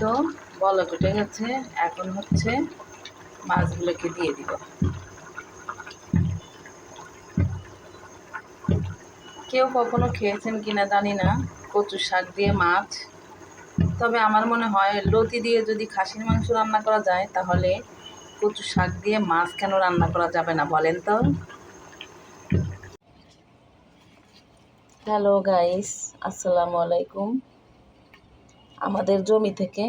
তো বলক উঠে গেছে। এখন হচ্ছে মাছগুলোকে দিয়ে দিব। কেউ কখনো খেয়েছেন কিনা জানি না কচু শাক দিয়ে মাছ। তবে আমার মনে হয় লতি দিয়ে যদি খাসির মাংস রান্না করা যায়, তাহলে কচু শাক দিয়ে মাছ কেন রান্না করা যাবে না বলেন তো? হ্যালো গাইস, আসসালামু আলাইকুম। আমাদের জমি থেকে,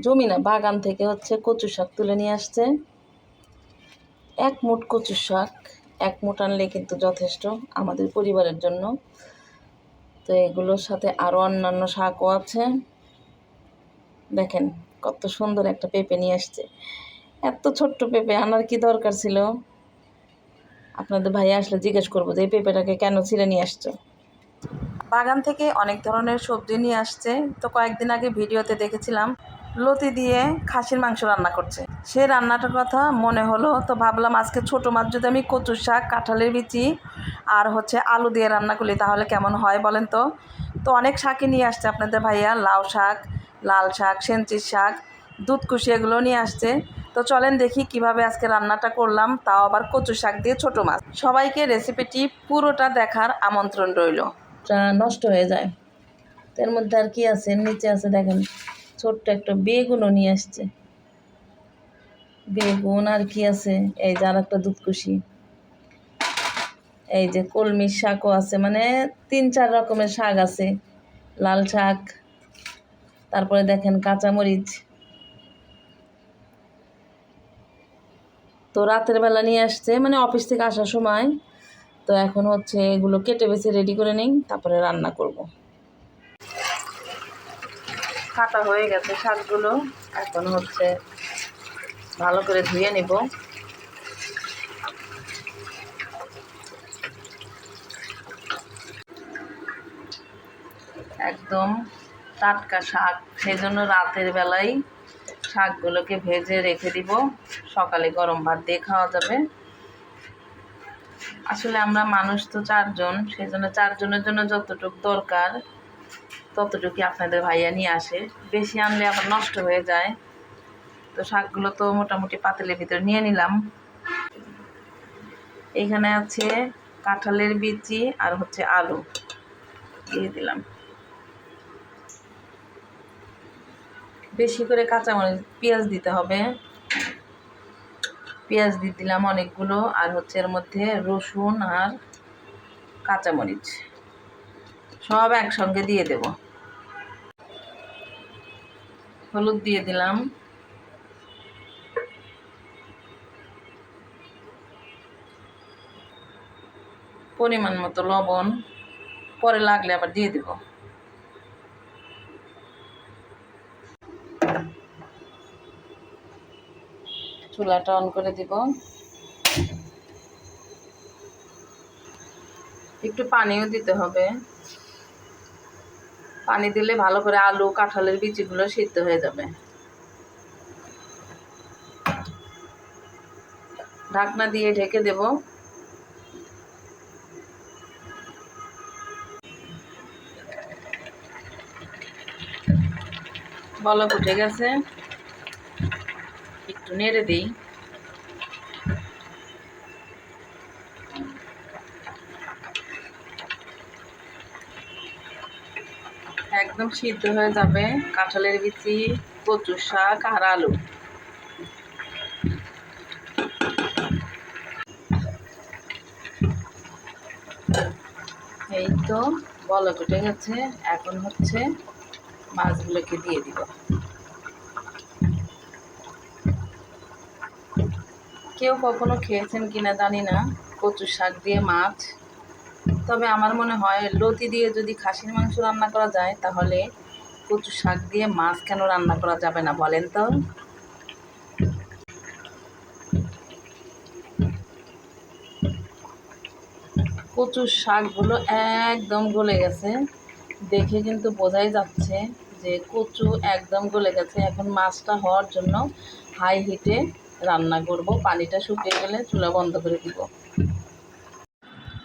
জমি না, বাগান থেকে হচ্ছে কচু শাক তুলে নিয়ে আসছে। এক মুঠ কচু শাক, এক মুঠ আনলে কিন্তু যথেষ্ট আমাদের পরিবারের জন্য। তো এগুলোর সাথে আরও অন্যান্য শাকও আছে। দেখেন কত সুন্দর একটা পেঁপে নিয়ে আসছে। এত ছোট্ট পেঁপে, আনার কি দরকার ছিল? আপনাদের ভাই আসলে জিজ্ঞেস করব যে এই পেঁপেটাকে কেন ছিঁড়ে নিয়ে আসছো? বাগান থেকে অনেক ধরনের সবজি নিয়ে আসছে। তো কয়েকদিন আগে ভিডিওতে দেখেছিলাম, লতি দিয়ে খাসির মাংস রান্না করছে। সে রান্নাটার কথা মনে হলো, তো ভাবলাম আজকে ছোটো মাছ যদি আমি কচুর শাক, কাঁঠালের বিচি আর হচ্ছে আলু দিয়ে রান্না করি তাহলে কেমন হয় বলেন তো? তো অনেক শাকই নিয়ে আসছে আপনাদের ভাইয়া, লাউ শাক, লাল শাক সেঞ্চির শাক দুধকুশি এগুলো নিয়ে আসছে। তো চলেন দেখি কীভাবে আজকে রান্নাটা করলাম, তাও আবার কচু শাক দিয়ে ছোটো মাছ। সবাইকে রেসিপিটি পুরোটা দেখার আমন্ত্রণ রইল। নষ্ট হয়ে যায়। এর মধ্যে আর কি আছে? নিচে আছে দেখেন, ছোট্ট একটা বেগুনও নিয়ে আসছে। বেগুন আর কি আছে? এই যে আর একটা দুধকুশি। এই যে কলমির শাকও আছে মানে তিন চার রকমের শাক আছে। লাল শাক, তারপরে দেখেন কাঁচামরিচ। তো রাতের বেলা নিয়ে আসছে মানে অফিস থেকে আসার সময়। তো এখন হচ্ছে এগুলো কেটে বেছে রেডি করে নিই, তারপরে রান্না করব। কাটা হয়ে গেছে শাকগুলো, এখন হচ্ছে ভালো করে ধুয়ে নিব। একদম টাটকা শাক সেই জন্য রাতের বেলায় শাকগুলোকে ভেজে রেখে দিব। সকালে গরম ভাত দিয়ে খাওয়া যাবে। আসলে আমরা মানুষ তো চারজন সেই জন্য চারজনের জন্য যতটুকু দরকার, ততটুকুই আপনাদের ভাইয়া নিয়ে আসে। বেশি আনলে আবার নষ্ট হয়ে যায়। তো শাকগুলো তো মোটামুটি পাতিলের ভিতরে নিয়ে নিলাম। এখানে আছে কাঁঠালের বিচি আর হচ্ছে আলু। দিয়ে দিলাম। বেশি করে কাঁচামরিচ, পেঁয়াজ দিতে হবে। পেঁয়াজ দিয়ে দিলাম অনেকগুলো, আর হচ্ছে এর মধ্যে রসুন আর কাঁচামরিচ। সব একসঙ্গে দিয়ে দেব। হলুদ দিয়ে দিলাম। পরিমাণ মতো লবণ, পরে লাগলে আবার দিয়ে দেব। চুলাটা অন করে দিব। একটু পানিও দিতে হবে। পানি দিলে ভালো করে আলু, কাঁঠালের বিচিগুলো সিদ্ধ হয়ে যাবে। ঢাকনা দিয়ে ঢেকে দেব। বলক উঠে গেছে। একটু নেড়ে দিই একদম সিদ্ধ হয়ে যাবে কাঁঠালের বিচি কচু শাক আর আলু। এই তো বলক উঠে গেছে, এখন হচ্ছে মাছগুলোকে দিয়ে দিব। কেউ কখনো খেয়েছেন কিনা জানি না কচু শাক দিয়ে মাছ। তবে আমার মনে হয় লতি দিয়ে যদি খাসির মাংস রান্না করা যায়, তাহলে কচু শাক দিয়ে মাছ কেন রান্না করা যাবে না বলেন তো? কচুর শাকগুলো একদম গলে গেছে। দেখে কিন্তু বোঝাই যাচ্ছে যে কচু একদম গলে গেছে। এখন মাছটা হওয়ার জন্য হাই হিটে রান্না করব। পানিটা শুকিয়ে গেলে চুলা বন্ধ করে দিব।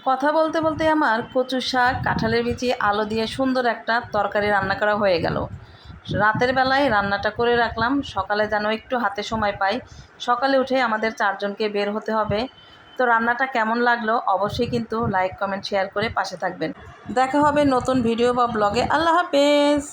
কথা বলতে বলতে আমার কচু শাক, কাঁঠালের বিচি, আলো দিয়ে সুন্দর একটা তরকারি রান্না করা হয়ে গেল। রাতের বেলায় রান্নাটা করে রাখলাম। সকালে যেন একটু হাতে সময় পাই। সকালে উঠে আমাদের চারজনকে বের হতে হবে। তো রান্নাটা কেমন লাগল অবশ্যই কিন্তু লাইক, কমেন্ট, শেয়ার করে পাশে থাকবেন। দেখা হবে নতুন ভিডিও বা ব্লগে। আল্লাহ হাফেজ!